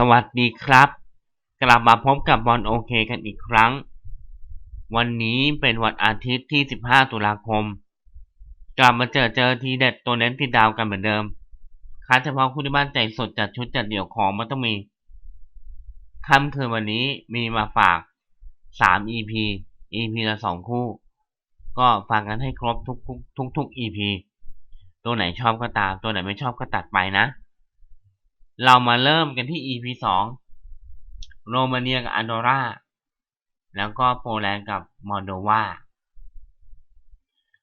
สวัสดีครับ กลับมาพบกับบอลโอเคกันอีกครั้ง วันนี้เป็นวันอาทิตย์ที่ 15 ตุลาคม กลับมาเจอเจอทีเด็ดตัวเน้นติดดาวกันเหมือนเดิมคัดเฉพาะคู่ที่บ้านใจสดจัดชุดจัดเดี่ยวของมันต้องมีค่ำคืนวันนี้มีมาฝาก 3 EP EP ละ 2 คู่ ก็ฟังกันให้ครบทุกทุกทุกทุก EP ตัวไหนชอบก็ตาม ตัวไหนไม่ชอบก็ตัดไปนะ เรามาเริ่มกันที่ EP 2โรมาเนียกับอันโดราแล้วก็โปแลนด์กับมอลโดวา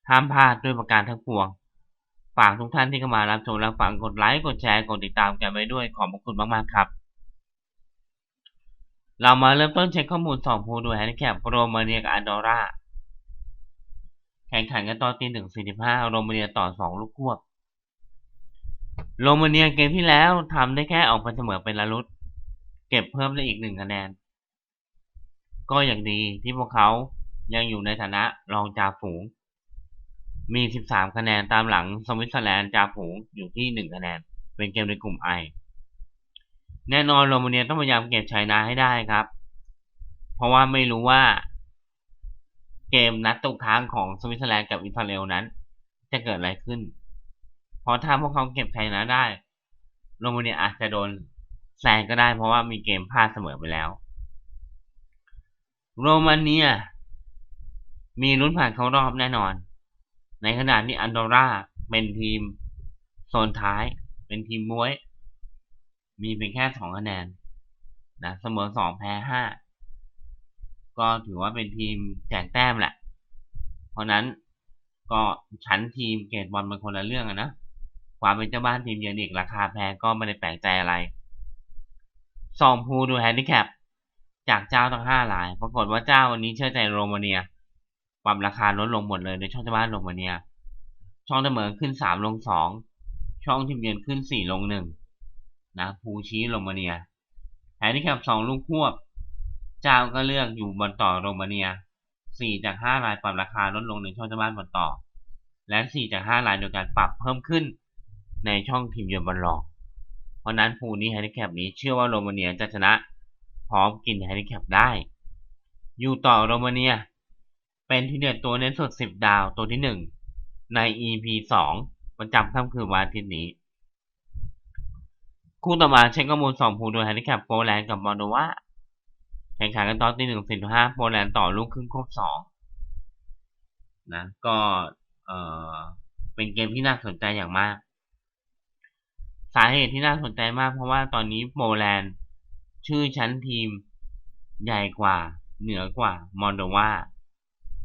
ห้ามพลาดด้วยประการทั้งปวง ฝากทุกท่านที่เข้ามารับชมและฟังกดไลค์กดแชร์กดติดตามกันไว้ด้วยขอบคุณมากๆครับ เรามาเริ่มต้นเช็คข้อมูลสองผู้ด้วยแฮนดิแคปโรมาเนียกับอันโดราแข่งขันกันตอนตีหนึ่งสี่สิบห้าโรมาเนียต่อสองลูกควบ โรมาเนียเกมที่แล้วทำได้แค่ออกไปเสมอเป็นละลุดเก็บเพิ่มได้อีกหนึ่งคะแนน ก็อย่างดีที่พวกเขายังอยู่ในฐานะรองจ่าฝูง มี 13 คะแนนตามหลังสวิตเซอร์แลนด์จ่าฝูงอยู่ที่ 1 คะแนน เป็นเกมในกลุ่มไอแน่นอนโรมาเนียต้องพยายามเก็บชัยนะให้ได้ครับ เพราะว่าไม่รู้ว่า เกมนัดตกค้างของสวิตเซอร์แลนด์กับอิสราเอลนั้น จะเกิดอะไรขึ้น เพราะถ้าพวกเขาเก็บชัยนะได้โรมาเนียอาจจะโดนแซงก็ได้เพราะว่ามีเกมพลาดเสมอไปแล้ว โรมาเนีย มีลุ้นผ่านเข้ารอบแน่นอน ในขณะที่อันโดราเป็นทีมโซนท้าย เป็นทีมม้วย มีเพียงแค่สองคะแนนนะเสมอสองแพ้ห้าก็ถือว่าเป็นทีมแจกแต้มแหละ เพราะนั้นก็ชั้นทีมเกรดบอลเป็นคนละเรื่องอะนะ ความเป็นเจ้าบ้านทีมเยือนอีกราคาแพงก็ไม่ได้แปลกใจอะไรสองพูดูแฮนดิแคปจากเจ้าทั้งห้าลาย ปรากฏว่าเจ้าวันนี้เชื่อใจโรมาเนียปรับราคาลดลงหมดเลยในช่องเจ้าบ้านโรมาเนีย ช่องเสมอขึ้นสามลงสองช่องทีมเยือนขึ้นสี่ลงหนึ่งนะภูชี้โรมาเนียแฮนดิแคปสองลูกควบ เจ้าก็เลือกอยู่บนต่อโรมาเนียสี่จากห้ารายปรับราคาลดลงในช่องเจ้าบ้านบนต่อ และสี่จากห้ารายโดยการปรับเพิ่มขึ้น ในช่องทีมเยือนบอลหลอกเพราะนั้นภูนี้แฮนดิแคปนี้เชื่อว่าโรมาเนียจะชนะ พร้อมกินแฮนดิแคปได้ อยู่ต่อโรมาเนีย เป็นที่เด็ดตัวเน้นสด10 ดาวตัวที่ 1 ใน EP 2 ประจำค่ำคืนวันอาทิตย์นี้ คู่ต่อมาเช็คข้อมูล2ภูโดยแฮนดิแคปโปแลนด์กับมอลโดวาแข่งขันกันตอนตีหนึ่งสิบห้าโปแลนด์ต่อลูกครึ่งครบสองนะก็เออเป็นเกมที่น่าสนใจอย่างมาก สาเหตุที่น่าสนใจมากเพราะว่าตอนนี้โปแลนด์ ชื่อชั้นทีมใหญ่กว่า เหนือกว่ามอลโดวา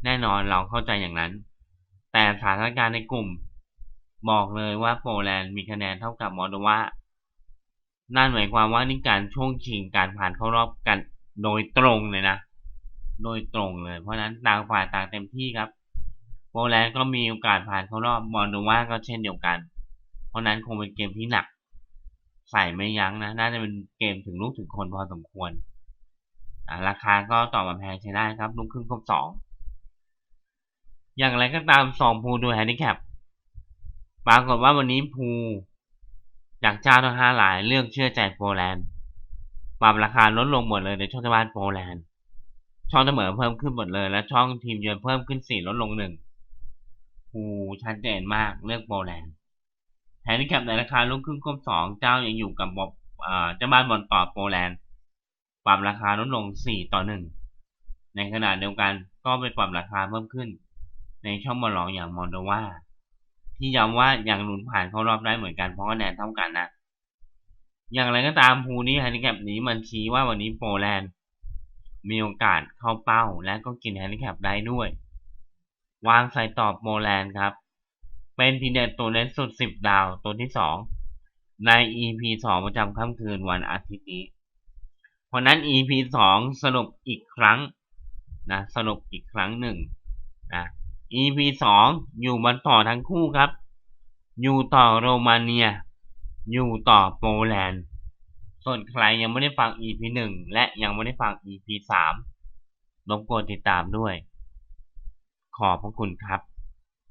แน่นอนเราเข้าใจอย่างนั้น แต่สถานการณ์ในกลุ่ม บอกเลยว่าโปแลนด์มีคะแนนเท่ากับมอลโดวานั่นหมายความว่านี่การช่วงชิงการผ่านเข้ารอบกันโดยตรงเลยนะ โดยตรงเลย เพราะนั้นต่างฝ่ายต่างเต็มที่ครับ โปแลนด์ก็มีโอกาสผ่านเข้ารอบมอลโดวาก็เช่นเดียวกัน เพราะนั้นคงเป็นเกมที่หนัก ใส่ไม่ยั้งนะ น่าจะเป็นเกมถึงลูกถึงคนพอสมควร ราคาก็ต่อมาแพงใช้ได้ครับ ลูกครึ่งครบสอง อย่างไรก็ตามสองพูดูแฮนดิแคปปรากฏว่าวันนี้พูจากเจ้าทั้งห้าหลายเลือกเชื่อใจโปแลนด์ปรับราคาลดลงหมดเลยในช่องตะวันโปแลนด์ ช่องเสมอเพิ่มขึ้นหมดเลย และช่องทีมเยือนเพิ่มขึ้นสี่ลดลงหนึ่งพูชัดเจนมากเลือกโปแลนด์ แฮนดิแคปในราคาลูกครึ่งครบสองเจ้ายังอยู่กับบอบเจ้าบ้านบอลต่อโปแลนด์ปรับราคาลดลงสี่ต่อหนึ่งในขณะเดียวกันก็ไปปรับราคาเพิ่มขึ้น ในช่องบอลหลองอย่างมอลโดวาที่ย้ำว่ายังหลุนผ่านเข้ารอบได้เหมือนกันเพราะคะแนนเท่ากันนะ อย่างไรก็ตามภูนี้แฮนดิแคปนี้มันชี้ว่าวันนี้โปแลนด์มีโอกาสเข้าเป้าและก็กินแฮนดิแคปได้ด้วย วางใส่ตอบโปแลนด์ครับ เป็นทีเด็ดตัวเน้นสุด 10 ดาวตัวที่ 2 ใน EP 2 ประจำค่ำคืนวันอาทิตย์นี้ เพราะนั้น EP 2 สรุปอีกครั้งนะสรุปอีกครั้งหนึ่งนะ EP 2 อยู่บนต่อทั้งคู่ครับ อยู่ต่อโรมาเนีย อยู่ต่อโปแลนด์ ส่วนใครยังไม่ได้ฟัง EP 1 และยังไม่ได้ฟัง EP 3รบกวนติดตามด้วย ขอบพระคุณครับ